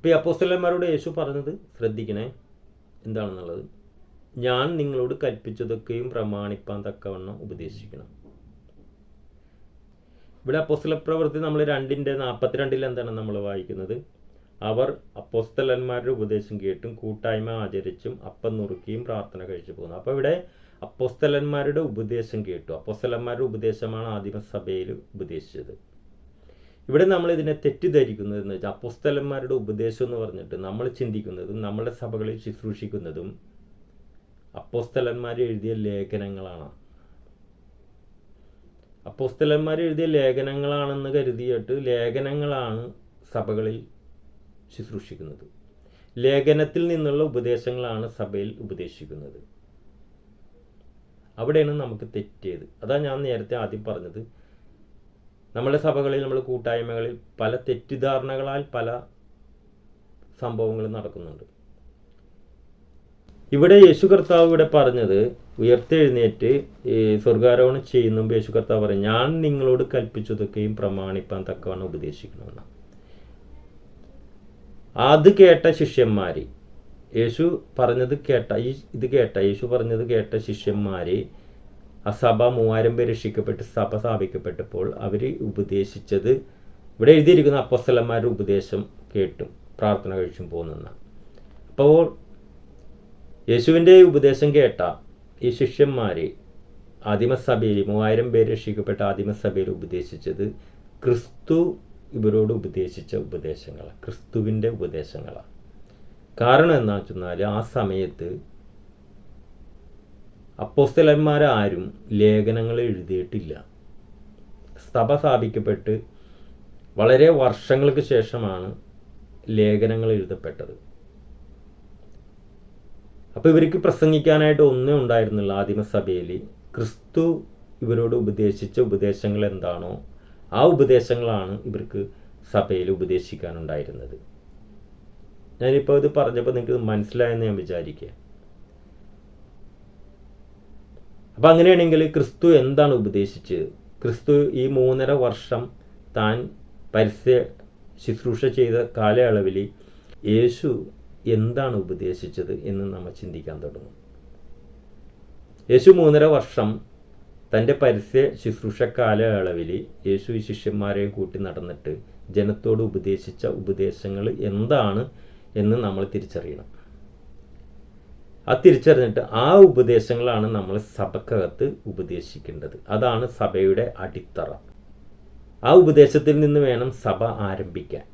അപ്പോൾ ഈ അപ്പോസ്റ്റലന്മാരോട് യേശു പറഞ്ഞത് ശ്രദ്ധിക്കണേ. എന്താണെന്നുള്ളത്? ഞാൻ നിങ്ങളോട് കൽപ്പിച്ചതൊക്കെയും പ്രമാണിപ്പാൻ തക്കവണ്ണം ഉപദേശിക്കണം. ഇവിടെ അപ്പോസ്തല പ്രവൃത്തി നമ്മൾ രണ്ടിന്റെ നാൽപ്പത്തിരണ്ടിൽ എന്താണ് നമ്മൾ വായിക്കുന്നത്? അവർ അപ്പോസ്തലന്മാരുടെ ഉപദേശം കേട്ടും കൂട്ടായ്മ ആചരിച്ചും അപ്പം നുറുക്കിയും പ്രാർത്ഥന കഴിച്ചു പോകുന്നു. അപ്പോൾ ഇവിടെ അപ്പോസ്തലന്മാരുടെ ഉപദേശം കേട്ടു. അപ്പോസ്തലന്മാരുടെ ഉപദേശമാണ് ആദിമസഭയിൽ ഉപദേശിച്ചത്. ഇവിടെ നമ്മൾ ഇതിനെ തെറ്റിദ്ധരിക്കുന്നത് എന്ന് വെച്ചാൽ അപ്പുസ്തലന്മാരുടെ ഉപദേശം എന്ന് പറഞ്ഞിട്ട് നമ്മൾ ചിന്തിക്കുന്നതും നമ്മുടെ സഭകളിൽ ശുശ്രൂഷിക്കുന്നതും അപ്പോസ്തലന്മാർ എഴുതിയ ലേഖനങ്ങളാണ്. അപ്പോസ്തലന്മാർ എഴുതിയ ലേഖനങ്ങളാണെന്ന് കരുതിയിട്ട് ലേഖനങ്ങളാണ് സഭകളിൽ ശുശ്രൂഷിക്കുന്നത്. ലേഖനത്തിൽ നിന്നുള്ള ഉപദേശങ്ങളാണ് സഭയിൽ ഉപദേശിക്കുന്നത്. അവിടെയാണ് നമുക്ക് തെറ്റിയത്. അതാ ഞാൻ നേരത്തെ ആദ്യം പറഞ്ഞത്. നമ്മുടെ സഭകളിൽ നമ്മൾ കൂട്ടായ്മകളിൽ പല തെറ്റിദ്ധാരണകളാൽ പല സംഭവങ്ങളും നടക്കുന്നുണ്ട്. ഇവിടെ യേശു കർത്താവ് ഇവിടെ പറഞ്ഞത് ഉയർത്തെഴുന്നേറ്റ് സ്വർഗാരോഹണം ചെയ്യുന്ന യേശു കർത്താവ് പറയും ഞാൻ നിങ്ങളോട് കൽപ്പിച്ചതൊക്കെയും പ്രമാണിപ്പാൻ തക്കവണ്ണം ഉപദേശിക്കണമെന്ന് അത് കേട്ട ശിഷ്യന്മാര് യേശു പറഞ്ഞത് കേട്ട ഈ ഇത് കേട്ട യേശു പറഞ്ഞത് കേട്ട ശിഷ്യന്മാർ ആ സഭ മൂവായിരം പേര് രക്ഷിക്കപ്പെട്ട് സഭ സ്ഥാപിക്കപ്പെട്ടപ്പോൾ അവർ ഉപദേശിച്ചത് ഇവിടെ എഴുതിയിരിക്കുന്ന അപ്പസ്തലന്മാരുടെ ഉപദേശം കേട്ടും പ്രാർത്ഥന കഴിച്ചും പോകുന്ന അപ്പോൾ യേശുവിന്റെ ഉപദേശം കേട്ട ഈ ശിഷ്യന്മാർ ആദിമസഭയിൽ മൂവായിരം പേര് രക്ഷിക്കപ്പെട്ട ആദിമസഭയിൽ ഉപദേശിച്ചത് ക്രിസ്തു ഇവരോട് ഉപദേശിച്ച ഉപദേശങ്ങളാണ് ക്രിസ്തുവിന്റെ ഉപദേശങ്ങളാണ് കാരണം എന്താ വെച്ചാൽ ആ സമയത്ത് അപ്പോസ്തലന്മാരാരും ലേഖനങ്ങൾ എഴുതിയിട്ടില്ല. സഭ സ്ഥാപിക്കപ്പെട്ട് വളരെ വർഷങ്ങൾക്ക് ശേഷമാണ് ലേഖനങ്ങൾ എഴുതപ്പെട്ടത്. അപ്പോൾ ഇവർക്ക് പ്രസംഗിക്കാനായിട്ട് ഒന്നേ ഉണ്ടായിരുന്നില്ല ആദിമസഭയിൽ ക്രിസ്തു ഇവരോട് ഉപദേശിച്ച ഉപദേശങ്ങൾ എന്താണോ ആ ഉപദേശങ്ങളാണ് ഇവർക്ക് സഭയിൽ ഉപദേശിക്കാനുണ്ടായിരുന്നത്. ഞാനിപ്പോൾ ഇത് പറഞ്ഞപ്പോൾ നിങ്ങൾക്ക് മനസ്സിലായെന്ന് ഞാൻ വിചാരിക്കുക അപ്പം അങ്ങനെയാണെങ്കിൽ ക്രിസ്തു എന്താണ് ഉപദേശിച്ചത്? ക്രിസ്തു ഈ മൂന്നര വർഷം താൻ പരസ്യ ശുശ്രൂഷ ചെയ്ത കാലയളവിൽ യേശു എന്താണ് ഉപദേശിച്ചത് എന്ന് നമ്മൾ ചിന്തിക്കാൻ തുടങ്ങും. യേശു മൂന്നര വർഷം തന്റെ പരസ്യ ശുശ്രൂഷ കാലയളവിൽ യേശു ശിഷ്യന്മാരെ കൂട്ടി നടന്നിട്ട് ജനത്തോട് ഉപദേശിച്ച ഉപദേശങ്ങൾ എന്താണ് എന്ന് നമ്മൾ തിരിച്ചറിയണം. ആ തിരിച്ചറിഞ്ഞിട്ട് ആ ഉപദേശങ്ങളാണ് നമ്മൾ സഭക്കകത്ത് ഉപദേശിക്കേണ്ടത്. അതാണ് സഭയുടെ അടിത്തറ. ആ ഉപദേശത്തിൽ നിന്ന് വേണം സഭ ആരംഭിക്കാൻ.